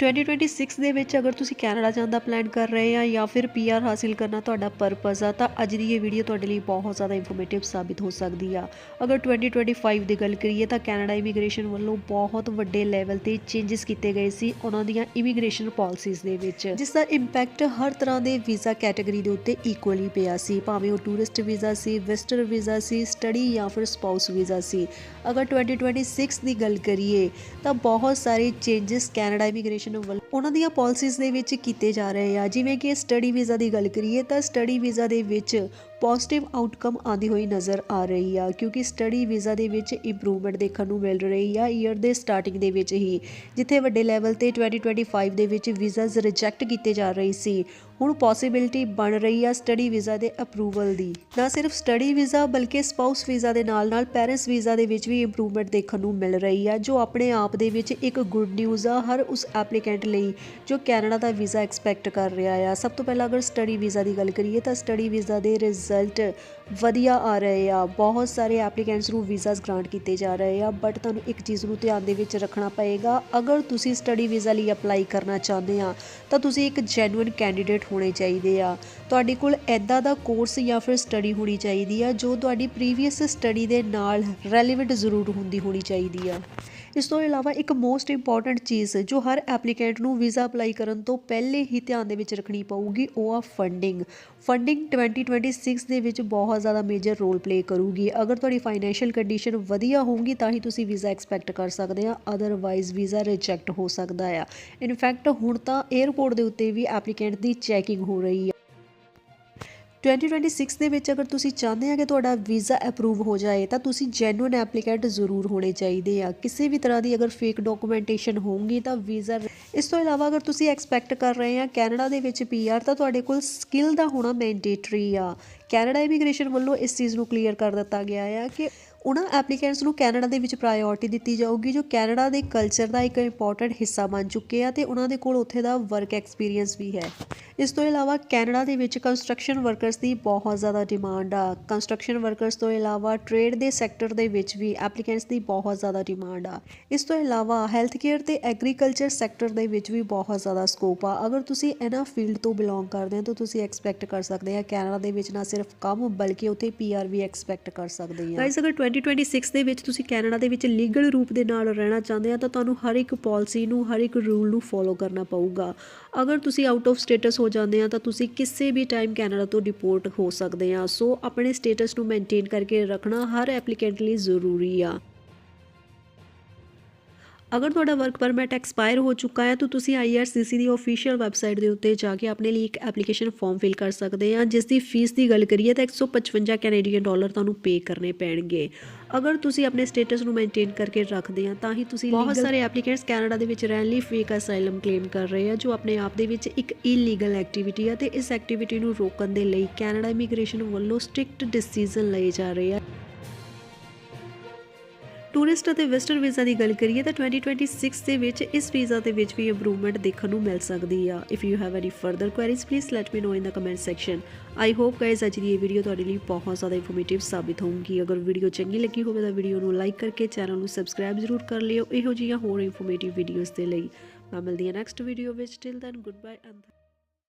2026 ਦੇ ਵਿੱਚ ਅਗਰ ਤੁਸੀਂ ਕੈਨੇਡਾ ਜਾਣ ਦਾ ਪਲਾਨ ਕਰ ਰਹੇ ਆ ਜਾਂ ਫਿਰ ਪੀਆਰ ਹਾਸਿਲ ਕਰਨਾ ਤੁਹਾਡਾ ਪਰਪਸ ਆ, ਤਾਂ ਅੱਜ ਦੀ ਇਹ ਵੀਡੀਓ ਤੁਹਾਡੇ ਲਈ ਬਹੁਤ ਜ਼ਿਆਦਾ ਇਨਫੋਰਮੇਟਿਵ ਸਾਬਿਤ ਹੋ ਸਕਦੀ ਆ। ਅਗਰ 2025 ਦੀ ਗੱਲ ਕਰੀਏ, ਤਾਂ ਕੈਨੇਡਾ ਇਮੀਗ੍ਰੇਸ਼ਨ ਵੱਲੋਂ ਬਹੁਤ ਵੱਡੇ ਲੈਵਲ ਤੇ ਚੇਂਜਸ ਕੀਤੇ ਗਏ ਸੀ ਉਹਨਾਂ ਦੀਆਂ ਇਮੀਗ੍ਰੇਸ਼ਨ ਪਾਲਿਸੀਜ਼ ਦੇ ਵਿੱਚ, ਜਿਸ ਦਾ ਇੰਪੈਕਟ ਹਰ ਤਰ੍ਹਾਂ ਦੇ ਵੀਜ਼ਾ ਕੈਟਾਗਰੀ ਦੇ ਉੱਤੇ ਇਕੁਅਲੀ ਪਿਆ ਸੀ। ਭਾਵੇਂ ਉਹ ਟੂਰਿਸਟ ਵੀਜ਼ਾ ਸੀ ਵਿਜ਼ਟਰ ਵੀਜ਼ਾ ਸੀ ਸਟੱਡੀ ਜਾਂ ਫਿਰ ਸਪਾਊਸ ਵੀਜ਼ਾ ਸੀ। ਅਗਰ 2026 ਦੀ ਗੱਲ ਕਰੀਏ, ਤਾਂ ਬਹੁਤ ਸਾਰੇ ਚੇਂਜਸ ਕੈਨੇਡਾ ਇਮੀਗ੍ਰੇਸ਼ਨ ਵੱਲੋਂ ਉਹਨਾਂ ਦੀਆਂ ਪਾਲਿਸੀਜ਼ ਦੇ ਵਿੱਚ ਕੀਤੇ ਜਾ ਰਹੇ ਆ। ਜਿਵੇਂ ਕਿ ਸਟੱਡੀ ਵੀਜ਼ਾ ਦੀ ਗੱਲ ਕਰੀਏ ਤਾਂ ਸਟੱਡੀ ਵੀਜ਼ਾ ਦੇ ਵਿੱਚ ਪੋਜ਼ਿਟਿਵ ਆਊਟਕਮ ਆਉਂਦੀ ਹੋਈ ਨਜ਼ਰ ਆ ਰਹੀ ਆ, ਕਿਉਂਕਿ ਸਟੱਡੀ ਵੀਜ਼ਾ ਦੇ ਵਿੱਚ ਇੰਪਰੂਵਮੈਂਟ ਦੇਖਣ ਨੂੰ ਮਿਲ ਰਹੀ ਆ ਈਅਰ ਦੇ ਸਟਾਰਟਿੰਗ ਦੇ ਵਿੱਚ ਹੀ, ਜਿੱਥੇ ਵੱਡੇ ਲੈਵਲ ਤੇ 2025 ਦੇ ਵਿੱਚ ਵੀਜ਼ਾਸ ਰਿਜੈਕਟ ਕੀਤੇ ਜਾ ਰਹੇ ਸੀ। ਹੁਣ ਪੋਸਿਬਿਲਿਟੀ ਬਣ ਰਹੀ ਆ ਸਟੱਡੀ ਵੀਜ਼ਾ ਦੇ ਅਪਰੂਵਲ ਦੀ। ਨਾ ਸਿਰਫ ਸਟੱਡੀ ਵੀਜ਼ਾ ਬਲਕਿ ਸਪਾਊਸ ਵੀਜ਼ਾ ਦੇ ਨਾਲ ਨਾਲ ਪੈਰੈਂਟਸ ਵੀਜ਼ਾ ਦੇ ਵਿੱਚ ਵੀ ਇੰਪਰੂਵਮੈਂਟ ਦੇਖਣ ਨੂੰ ਮਿਲ ਰਹੀ ਆ, ਜੋ ਆਪਣੇ ਆਪ ਦੇ ਵਿੱਚ ਇੱਕ ਗੁੱਡ ਨਿਊਜ਼ ਆ, ਹਰ ਉਸ ਐਪਲੀਕੈਂਟ ਲਈ ਜੋ ਕੈਨੇਡਾ ਦਾ ਵੀਜ਼ਾ ਐਕਸਪੈਕਟ ਕਰ ਰਿਹਾ ਆ। ਸਭ ਤੋਂ ਪਹਿਲਾਂ ਅਗਰ ਸਟੱਡੀ ਵੀਜ਼ਾ ਦੀ ਗੱਲ ਕਰੀਏ, ਤਾਂ ਸਟੱਡੀ ਵੀਜ਼ਾ ਦੇ ਰਿਜ਼ ਰਿਜ਼ਲਟ ਵਧੀਆ ਆ ਰਹੇ ਆ। ਬਹੁਤ ਸਾਰੇ ਐਪਲੀਕੈਂਟਸ ਨੂੰ ਵੀਜ਼ਾਸ ਗ੍ਰਾਂਟ ਕੀਤੇ ਜਾ ਰਹੇ ਆ ਬਟ ਤੁਹਾਨੂੰ ਇੱਕ ਚੀਜ਼ ਨੂੰ ਧਿਆਨ ਦੇ ਵਿੱਚ ਰੱਖਣਾ ਪਏਗਾ, ਅਗਰ ਤੁਸੀਂ ਸਟੱਡੀ ਵੀਜ਼ਾ ਲਈ ਅਪਲਾਈ ਕਰਨਾ ਚਾਹੁੰਦੇ ਆ, ਤਾਂ ਤੁਸੀਂ ਇੱਕ ਜੈਨੂਇਨ ਕੈਂਡੀਡੇਟ ਹੋਣੇ ਚਾਹੀਦੇ ਆ। ਤੁਹਾਡੇ ਕੋਲ ਐਦਾਂ ਦਾ ਕੋਰਸ ਜਾਂ ਫਿਰ ਸਟੱਡੀ ਹੋਣੀ ਚਾਹੀਦੀ ਆ, ਜੋ ਤੁਹਾਡੀ ਪ੍ਰੀਵੀਅਸ ਸਟੱਡੀ ਦੇ ਨਾਲ ਰੈਲੇਵੈਂਟ ਜ਼ਰੂਰ ਹੁੰਦੀ ਹੋਣੀ ਚਾਹੀਦੀ ਆ। ਇਸ ਤੋਂ ਇਲਾਵਾ ਇੱਕ ਮੋਸਟ ਇੰਪੋਰਟੈਂਟ ਚੀਜ਼ ਜੋ ਹਰ ਐਪਲੀਕੈਂਟ ਨੂੰ ਵੀਜ਼ਾ ਅਪਲਾਈ ਕਰਨ ਤੋਂ ਪਹਿਲੇ ਹੀ ਧਿਆਨ ਦੇ ਵਿੱਚ ਰੱਖਣੀ ਪਊਗੀ, ਉਹ ਆ ਫੰਡਿੰਗ ਫੰਡਿੰਗ 2026 ਦੇ ਵਿੱਚ ਬਹੁਤ ਜ਼ਿਆਦਾ ਮੇਜਰ ਰੋਲ ਪਲੇ ਕਰੂਗੀ। ਅਗਰ ਤੁਹਾਡੀ ਫਾਈਨੈਂਸ਼ੀਅਲ ਕੰਡੀਸ਼ਨ ਵਧੀਆ ਹੋਊਗੀ, ਤਾਂ ਹੀ ਤੁਸੀਂ ਵੀਜ਼ਾ ਐਕਸਪੈਕਟ ਕਰ ਸਕਦੇ ਆ ਅਦਰਵਾਈਜ਼ ਵੀਜ਼ਾ ਰਿਜੈਕਟ ਹੋ ਸਕਦਾ ਆ। ਇਨਫੈਕਟ ਹੁਣ ਤਾਂ 에ਅਰਪੋਰਟ ਦੇ ਉੱਤੇ ਵੀ ਐਪਲੀਕੈਂਟ ਦੀ ਚੈਕਿੰਗ ਹੋ ਰਹੀ ਆ। 2026 ਦੇ ਵਿੱਚ ਅਗਰ ਤੁਸੀਂ ਚਾਹੁੰਦੇ ਆ ਕਿ ਤੁਹਾਡਾ ਵੀਜ਼ਾ ਅਪਰੂਵ ਹੋ ਜਾਏ, ਤਾਂ ਤੁਸੀਂ ਜੈਨੂਇਨ ਐਪਲੀਕੈਂਟ ਜ਼ਰੂਰ ਹੋਣੇ ਚਾਹੀਦੇ ਆ। ਕਿਸੇ ਵੀ ਤਰ੍ਹਾਂ ਦੀ ਅਗਰ ਫੇਕ ਡਾਕੂਮੈਂਟੇਸ਼ਨ ਹੋਊਗੀ, ਤਾਂ ਵੀਜ਼ਾ ਇਸ ਤੋਂ ਇਲਾਵਾ ਅਗਰ ਤੁਸੀਂ ਐਕਸਪੈਕਟ ਕਰ ਰਹੇ ਆ ਕੈਨੇਡਾ ਦੇ ਵਿੱਚ ਪੀਆਰ ਤਾਂ ਤੁਹਾਡੇ ਕੋਲ ਸਕਿੱਲ ਦਾ ਹੋਣਾ ਮੈਂਡੇਟਰੀ ਆ। ਕੈਨੇਡਾ ਇਮੀਗ੍ਰੇਸ਼ਨ ਵੱਲੋਂ ਇਸ ਚੀਜ਼ ਨੂੰ ਕਲੀਅਰ ਕਰ ਦਿੱਤਾ ਗਿਆ ਹੈ ਕਿ ਉਹਨਾਂ ਐਪਲੀਕੈਂਟਸ ਨੂੰ ਕੈਨੇਡਾ ਦੇ ਵਿੱਚ ਪ੍ਰਾਇੋਰਟੀ ਦਿੱਤੀ ਜਾਊਗੀ, ਜੋ ਕੈਨੇਡਾ ਦੇ ਕਲਚਰ ਦਾ ਇੱਕ ਇੰਪੋਰਟੈਂਟ ਹਿੱਸਾ ਬਣ ਚੁੱਕੇ ਆ ਤੇ ਉਹਨਾਂ ਦੇ ਕੋਲ ਉੱਥੇ ਦਾ ਵਰਕ ਐਕਸਪੀਰੀਅੰਸ ਵੀ ਹੈ। ਇਸ ਤੋਂ ਇਲਾਵਾ ਕੈਨੇਡਾ ਦੇ ਵਿੱਚ ਕੰਸਟਰਕਸ਼ਨ ਵਰਕਰਸ ਦੀ ਬਹੁਤ ਜ਼ਿਆਦਾ ਡਿਮਾਂਡ ਆ। ਕੰਸਟਰਕਸ਼ਨ ਵਰਕਰਸ ਤੋਂ ਇਲਾਵਾ ਟ੍ਰੇਡ ਦੇ ਸੈਕਟਰ ਦੇ ਵਿੱਚ ਵੀ ਐਪਲੀਕੈਂਟਸ ਦੀ ਬਹੁਤ ਜ਼ਿਆਦਾ ਡਿਮਾਂਡ ਆ। ਇਸ ਤੋਂ ਇਲਾਵਾ ਹੈਲਥ ਕੇਅਰ ਤੇ ਐਗਰੀਕਲਚਰ ਸੈਕਟਰ ਦੇ ਵਿੱਚ ਵੀ ਬਹੁਤ ਜ਼ਿਆਦਾ ਸਕੋਪ ਆ। ਅਗਰ ਤੁਸੀਂ ਇਹਨਾਂ ਫੀਲਡ ਤੋਂ ਬਿਲੋਂਗ ਕਰਦੇ ਹੋ ਤਾਂ ਤੁਸੀਂ ਐਕਸਪੈਕਟ ਕਰ ਸਕਦੇ ਆ ਕੈਨੇਡਾ ਦੇ ਵਿੱਚ ਨਾ ਸਿਰਫ ਸਿਰਫ ਕੰਮ, ਬਲਕਿ ਉੱਥੇ ਪੀਆਰ ਵੀ ਐਕਸਪੈਕਟ ਕਰ ਸਕਦੇ ਆ ਗਾਇਸ ਅਗਰ 2026 ਦੇ ਵਿੱਚ ਤੁਸੀਂ ਕੈਨੇਡਾ ਦੇ ਵਿੱਚ ਲੀਗਲ ਰੂਪ ਦੇ ਨਾਲ ਰਹਿਣਾ ਚਾਹੁੰਦੇ ਆ, ਤਾਂ ਤੁਹਾਨੂੰ ਹਰ ਇੱਕ ਪਾਲਿਸੀ ਨੂੰ, ਹਰ ਇੱਕ ਰੂਲ ਨੂੰ ਫੋਲੋ ਕਰਨਾ ਪਊਗਾ। ਅਗਰ ਤੁਸੀਂ ਆਊਟ ਆਫ ਸਟੇਟਸ ਹੋ ਜਾਂਦੇ ਆ, ਤਾਂ ਤੁਸੀਂ ਕਿਸੇ ਵੀ ਟਾਈਮ ਕੈਨੇਡਾ ਤੋਂ ਡਿਪੋਰਟ ਹੋ ਸਕਦੇ ਆ। ਸੋ ਆਪਣੇ ਸਟੇਟਸ ਨੂੰ ਮੇਨਟੇਨ ਕਰਕੇ ਰੱਖਣਾ ਹਰ ਐਪਲੀਕੈਂਟ ਲਈ ਜ਼ਰੂਰੀ ਆ। ਅਗਰ ਤੁਹਾਡਾ ਵਰਕ ਪਰਮਿਟ ਐਕਸਪਾਇਰ ਹੋ ਚੁੱਕਾ ਹੈ ਤਾਂ ਤੁਸੀਂ IRCC ਦੀ ਅਫੀਸ਼ੀਅਲ ਵੈਬਸਾਈਟ ਦੇ ਉੱਤੇ ਜਾ ਕੇ ਆਪਣੇ ਲਈ ਇੱਕ ਐਪਲੀਕੇਸ਼ਨ ਫਾਰਮ ਫਿਲ ਕਰ ਸਕਦੇ ਆ ਜਿਸ ਦੀ ਫੀਸ ਦੀ ਗੱਲ ਕਰੀਏ ਤਾਂ 155 ਕੈਨੇਡੀਅਨ ਡਾਲਰ ਤੁਹਾਨੂੰ ਪੇ ਕਰਨੇ ਪੈਣਗੇ। ਅਗਰ ਤੁਸੀਂ ਆਪਣੇ ਸਟੇਟਸ ਨੂੰ ਮੇਨਟੇਨ ਕਰਕੇ ਰੱਖਦੇ ਆ ਤਾਂ ਹੀ ਤੁਸੀਂ ਬਹੁਤ ਸਾਰੇ ਐਪਲੀਕੈਂਟਸ ਕੈਨੇਡਾ ਦੇ ਵਿੱਚ ਰਹਿਣ ਲਈ ਫੇਕ ਅਸਾਈਲਮ ਕਲੇਮ ਕਰ ਰਹੇ ਆ ਜੋ ਆਪਣੇ ਆਪ ਦੇ ਵਿੱਚ ਇੱਕ ਇਲੀਗਲ ਐਕਟੀਵਿਟੀ ਆ ਤੇ ਇਸ ਐਕਟੀਵਿਟੀ ਨੂੰ ਰੋਕਣ ਦੇ ਲਈ ਕੈਨੇਡਾ ਇਮੀਗ੍ਰੇਸ਼ਨ ਵੱਲੋਂ ਸਟ੍ਰਿਕਟ ਡਿਸੀਜਨ ਲਏ ਜਾ ਰਹੇ ਆ। ਟੂਰਿਸਟ ਅਤੇ ਵਿਜ਼ਟਰ ਵੀਜ਼ਾ ਦੀ ਗੱਲ ਕਰੀਏ ਤਾਂ 2026 ਦੇ ਵਿੱਚ ਇਸ ਵੀਜ਼ਾ ਦੇ ਵਿੱਚ ਵੀ ਇੰਪਰੂਵਮੈਂਟ ਦੇਖਣ ਨੂੰ ਮਿਲ ਸਕਦੀ ਆ। If you have any further queries please let me know in the comment section I hope guys ਅੱਜ ਦੀ ਇਹ ਵੀਡੀਓ ਤੁਹਾਡੇ ਲਈ ਬਹੁਤ ਜ਼ਿਆਦਾ ਇਨਫੋਰਮੇਟਿਵ ਸਾਬਿਤ ਹੋਊਗੀ। ਅਗਰ ਵੀਡੀਓ ਚੰਗੀ ਲੱਗੀ ਹੋਵੇ ਤਾਂ ਵੀਡੀਓ ਨੂੰ ਲਾਈਕ ਕਰਕੇ ਚੈਨਲ ਨੂੰ ਸਬਸਕ੍ਰਾਈਬ ਜ਼ਰੂਰ ਕਰ ਲਿਓ। ਇਹੋ ਜਿਹੀਆਂ ਹੋਰ ਇਨਫੋਰਮੇਟਿਵ ਵੀਡੀਓਜ਼ ਦੇ ਲਈ। ਮੈਂ ਮਿਲਦੀ ਹਾਂ ਨੈਕਸਟ ਵੀਡੀਓ ਵਿੱਚ। Till then good bye and